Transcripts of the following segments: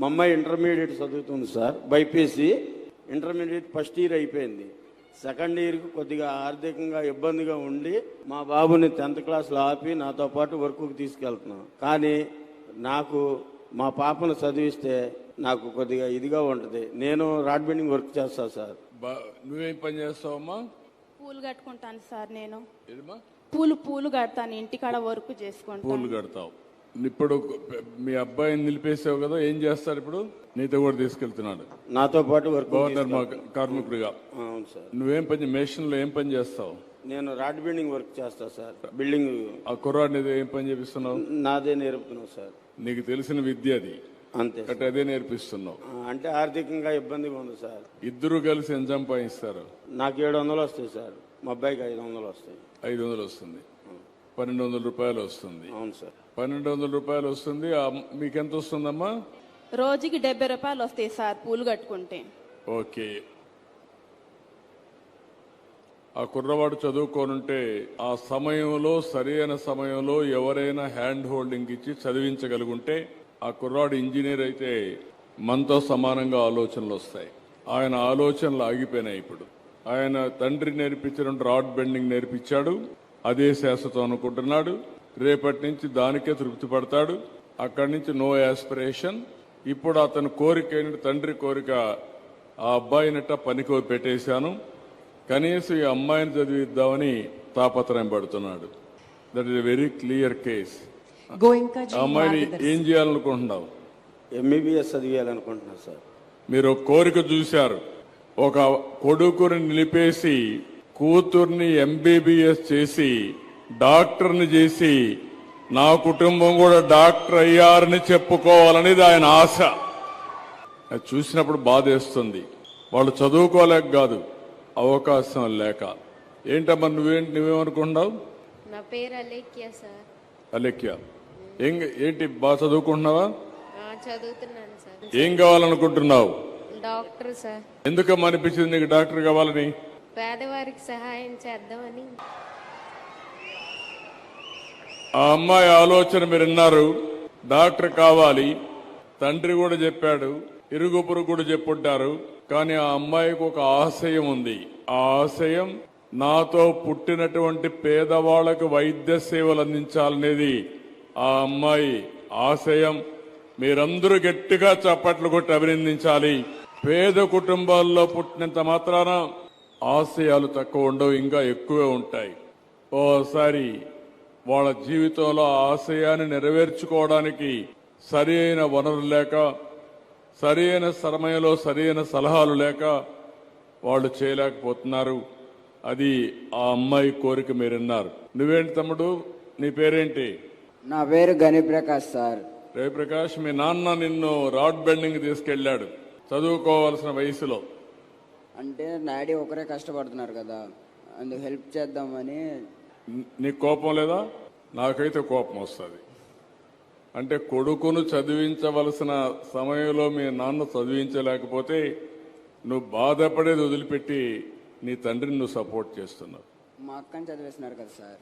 మా అమ్మాయి ఇంటర్మీడియట్ చదువుతుంది sir BiPC. Intermediate first year అయిపోయింది. సెకండ్ ఇయర్కి కొద్దిగా ఆర్థికంగా ఇబ్బందిగా ఉండి మా బాబుని టెన్త్ క్లాస్లో ఆపి నాతో పాటు వర్క్కి తీసుకెళ్తున్నాం. కానీ నాకు మా పాపను చదివిస్తే నాకు కొద్దిగా ఇదిగా ఉంటుంది. నేను రాడ్ బెండింగ్ వర్క్ చేస్తాను సార్. బా నువ్వేం పని చేస్తావమ్మా? పూలు కట్టుకుంటాను సార్ నేను. పూలు పూలు కడతాను. ఇంటికాడ వర్క్ చేసుకుంటాను. పూలు కడతావు. ఇప్పుడు మీ అబ్బాయిని నిలిపేసావు కదా ఏం చేస్తారు ఇప్పుడు? నీతో కూడా తీసుకెళ్తున్నాడు. నాతో పాటు వర్క్ గవర్నర్ మా కార్మికుడిగా. అవును సార్. నువ్వేం పని మేషన్లో ఏం పని చేస్తావు? నేను రాడ్ బెండింగ్ వర్క్ చేస్తా సార్. బిల్డింగ్ ఆ కుర్రాడిని ఏం పని చేపిస్తున్నావు? నాదే నేర్పుతున్నావు సార్. నీకు తెలిసిన విద్య అది. అంతే అదే నేర్పిస్తున్నావు. అంటే ఆర్థికంగా ఇబ్బందిగా ఉంది సార్. ఇద్దరు కలిసి ఎంత సంపాదిస్తారు? నాకు ఏడు వందలు వస్తాయి సార్. మా అబ్బాయికి ఐదు వందలు వస్తాయి. ఐదు వందలు వస్తుంది. పన్నెండు వందల రూపాయలు వస్తుంది. అవును సార్. పన్నెండు వందల రూపాయలు వస్తుంది. ఆ మీకు ఎంత వస్తుందమ్మా రోజుకి డెబ్బై రూపాయలు వస్తాయి సార్ పూలు కట్టుకుంటే. ఓకే. ఆ కుర్రవాడు చదువుకోనుంటే ఆ సమయంలో సరైన సమయంలో ఎవరైనా హ్యాండ్ హోల్డింగ్ ఇచ్చి చదివించగలుగుంటే ఆ కుర్రాడు ఇంజనీర్ అయితే మనతో సమానంగా ఆలోచనలు వస్తాయి. ఆయన ఆలోచనలు ఆగిపోయినాయి ఇప్పుడు. ఆయన తండ్రి నేర్పించిన రాడ్ బెండింగ్ నేర్పించాడు. అదే శాశ్వతం అనుకుంటున్నాడు. రేపటి నుంచి దానికే తృప్తి పడతాడు. అక్కడి నుంచి నో యాస్పిరేషన్ ఇప్పుడు అతని కోరిక ఏంటి? తండ్రి కోరిక ఆ అబ్బాయినట్ట పనికి పెట్టేశాను. కనీసం ఈ అమ్మాయిని చదివిద్దామని తాపత్రయం పడుతున్నాడు. That is very clear case అమ్మాయిని ఏం చేయాలనుకుంటున్నావు? ఎంబీబీఎస్ చదివేయాలనుకుంటున్నాను సార్. మీరు ఒక కోరిక చూశారు. ఒక కొడుకుని నిలిపేసి కూతుర్ని ఎంబీబీఎస్ చేసి డాక్టర్ని చేసి నా కుటుంబం కూడా డాక్టర్ అయ్యారని చెప్పుకోవాలనేది ఆయన ఆశ. అది చూసినప్పుడు బాధేస్తుంది. వాళ్ళు చదువుకోలేక కాదు అవకాశం లేక. ఏంటమ్మా నువ్వేంటి నువ్వేమనుకుంటున్నావు? నా పేరు అలేఖ్య సార్. అలెక్య ఏం ఏంటి బాగా చదువుకుంటున్నావా? చదువుతున్నాను సార్. ఏం కావాలనుకుంటున్నావు? Doctor sir. ఎందుకమ్మా అనిపించింది నీకు డాక్టర్ కావాలని? పేదవారికి సహాయం చేద్దామని. ఆ అమ్మాయి ఆలోచన మీరు విన్నారు. డాక్టర్ కావాలి. తండ్రి కూడా చెప్పాడు. ఇరుగుపురు కూడా చెప్పుంటారు. కానీ ఆ అమ్మాయికి ఒక ఆశయం ఉంది. ఆ ఆశయం నాతో పుట్టినటువంటి పేదవాళ్ళకు వైద్య సేవలు అందించాలనేది. ఆ అమ్మాయి ఆశయం. మీరందరూ గట్టిగా చప్పట్లు కొట్టి అభినందించాలి. పేద కుటుంబాల్లో పుట్టినంత మాత్రాన ఆశయాలు తక్కువ ఉండవు ఇంకా ఎక్కువే ఉంటాయి. ఓసారి వాళ్ళ జీవితంలో ఆశయాన్ని నెరవేర్చుకోవడానికి సరి అయిన వనరు లేక సరి అయిన సమయంలో సరి అయిన సలహాలు లేక వాళ్ళు చేయలేకపోతున్నారు. అది ఆ అమ్మాయి కోరిక మీరు విన్నారు నువ్వేంటి తమ్ముడు? నీ పేరేంటి? నా పేరు గణిప్రకాష్ సార్. రవిప్రకాష్ మీ నాన్న నిన్ను రాడ్ బెండింగ్ తీసుకెళ్ళాడు. చదువుకోవాల్సిన వయసులో. అంటే డాడీ ఒకరే కష్టపడుతున్నారు కదా అందుకు హెల్ప్ చేద్దామని. నీకు కోపం లేదా? నాకైతే కోపం వస్తుంది. అంటే కొడుకును చదివించవలసిన సమయంలో మీ నాన్న చదివించలేకపోతే నువ్వు బాధపడేది వదిలిపెట్టి నీ తండ్రిని నువ్వు సపోర్ట్ చేస్తున్నావు. మా అక్కని చదివేస్తున్నారు కదా సార్?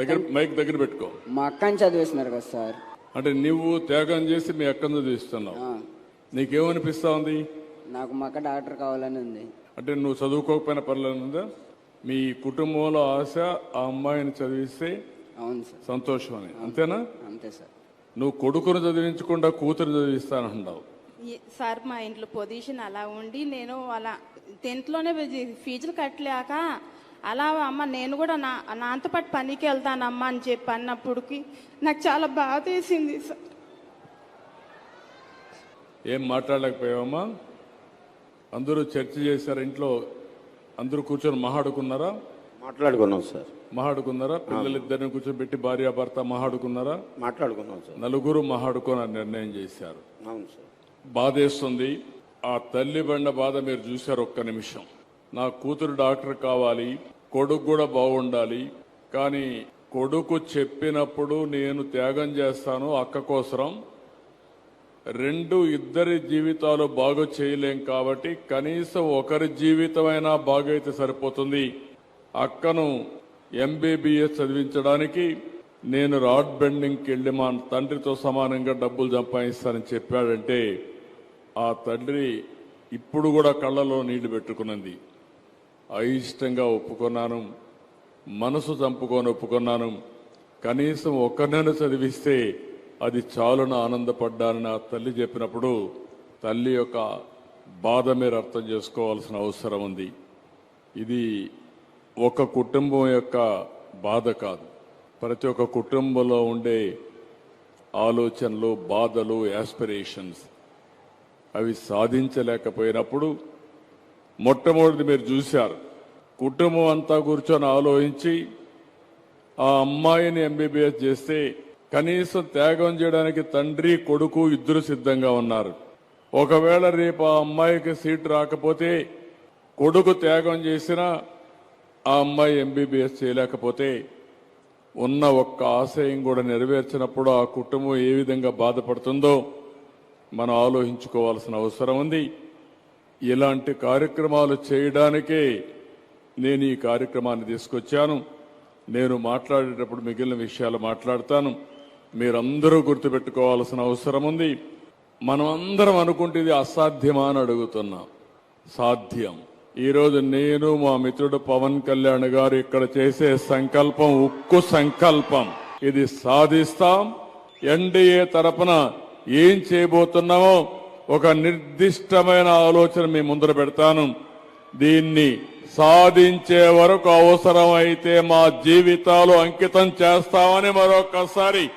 దగ్గర మైక్ దగ్గర పెట్టుకో. మా అక్కని చదివేస్తున్నారు కదా సార్. అంటే నువ్వు త్యాగం చేసి మీ అక్కను చదివిస్తున్నావు. నీకేమనిపిస్తా ఉంది? నాకు మా అక్క డాక్టర్ కావాలని ఉంది. అంటే నువ్వు చదువుకోకపోయినా పర్లేదా మీ కుటుంబంలో ఆశ ఆ అమ్మాయిని చదివిస్తే అవును సార్. సంతోషం అని అంతేనా? అంతే సార్. నువ్వు కొడుకును చదివించకుండా కూతురు చదివిస్తానంటున్నావు ఈ- సార్ మా ఇంట్లో పొజిషన్ అలా ఉండి నేను అలా టెన్త్లోనే ఫీజులు కట్టలేక అలా అమ్మ నేను కూడా నా నాతో పాటు పనికి వెళ్తానమ్మా అని చెప్పి అన్నప్పటికి నాకు చాలా బాధ వేసింది సార్. ఏం మాట్లాడలేకపోయావమ్మా? అందరూ చర్చ చేశారు ఇంట్లో అందరూ కూర్చొని మహాడుకున్నారా? మాట్లాడుకున్నాం సార్. మహాడుకున్నారా? పిల్లలిద్దరిని కూర్చోబెట్టి భార్య భర్త మహాడుకున్నారా? మాట్లాడుకున్నాం సార్. నలుగురు మహాడుకొని నిర్ణయం చేశారు. అవును సార్. బాధేస్తుంది. ఆ తల్లి బండ బాధ మీరు చూశారు ఒక్క నిమిషం. నా కూతురు డాక్టర్ కావాలి కొడుకు కూడా బాగుండాలి కానీ కొడుకు చెప్పినప్పుడు నేను త్యాగం చేస్తాను అక్క కోసరం. రెండు ఇద్దరి జీవితాలు బాగు చేయలేం కాబట్టి కనీసం ఒకరి జీవితమైనా బాగైతే సరిపోతుంది. అక్కను ఎంబీబీఎస్ చదివించడానికి నేను రాడ్ బెండింగ్కి వెళ్ళి మా తండ్రితో సమానంగా డబ్బులు సంపాదిస్తానని చెప్పాడంటే ఆ తండ్రి ఇప్పుడు కూడా కళ్ళలో నీళ్ళు పెట్టుకున్నది అయిష్టంగా ఒప్పుకున్నాను మనసు చంపుకొని ఒప్పుకున్నాను. కనీసం ఒక్కరినైనా చదివిస్తే అది చాలున ఆనందపడ్డానని ఆ తల్లి చెప్పినప్పుడు తల్లి యొక్క బాధ మీరు అర్థం చేసుకోవాల్సిన అవసరం ఉంది. ఇది ఒక కుటుంబం యొక్క బాధ కాదు. ప్రతి ఒక్క కుటుంబంలో ఉండే ఆలోచనలు బాధలు యాస్పిరేషన్స్ అవి సాధించలేకపోయినప్పుడు మొట్టమొదటి మీరు చూశారు. కుటుంబం అంతా కూర్చొని ఆలోచించి ఆ అమ్మాయిని ఎంబీబీఎస్ చేస్తే కనీసం త్యాగం చేయడానికి తండ్రి కొడుకు ఇద్దరు సిద్ధంగా ఉన్నారు. ఒకవేళ రేపు ఆ అమ్మాయికి సీట్ రాకపోతే కొడుకు త్యాగం చేసినా ఆ అమ్మాయి ఎంబీబీఎస్ చేయలేకపోతే ఉన్న ఒక్క ఆశయం కూడా నెరవేర్చినప్పుడు ఆ కుటుంబం ఏ విధంగా బాధపడుతుందో మనం ఆలోచించుకోవాల్సిన అవసరం ఉంది. ఇలాంటి కార్యక్రమాలు చేయడానికే నేను ఈ కార్యక్రమాన్ని తీసుకొచ్చాను. నేను మాట్లాడేటప్పుడు మిగిలిన విషయాలు మాట్లాడతాను. మీరందరూ గుర్తుపెట్టుకోవాల్సిన అవసరం ఉంది. మనం అందరం అనుకుంటే ఇది అసాధ్యమా అని అడుగుతున్నాం. సాధ్యం. ఈరోజు నేను మా మిత్రుడు పవన్ కళ్యాణ్ గారు ఇక్కడ చేసే సంకల్పం ఉక్కు సంకల్పం. ఇది సాధిస్తాం. ఎన్డీఏ తరపున ఏం చేయబోతున్నామో ఒక నిర్దిష్టమైన ఆలోచన మీ ముందర పెడతాను. దీన్ని సాధించే వరకు అవసరమైతే మా జీవితాలు అంకితం చేస్తామని మరొకసారి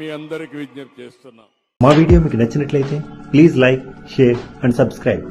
మీ అందరికి విజ్ఞప్తి చేస్తున్నాం. మా వీడియో మీకు నచ్చినట్లయితే please like share and subscribe.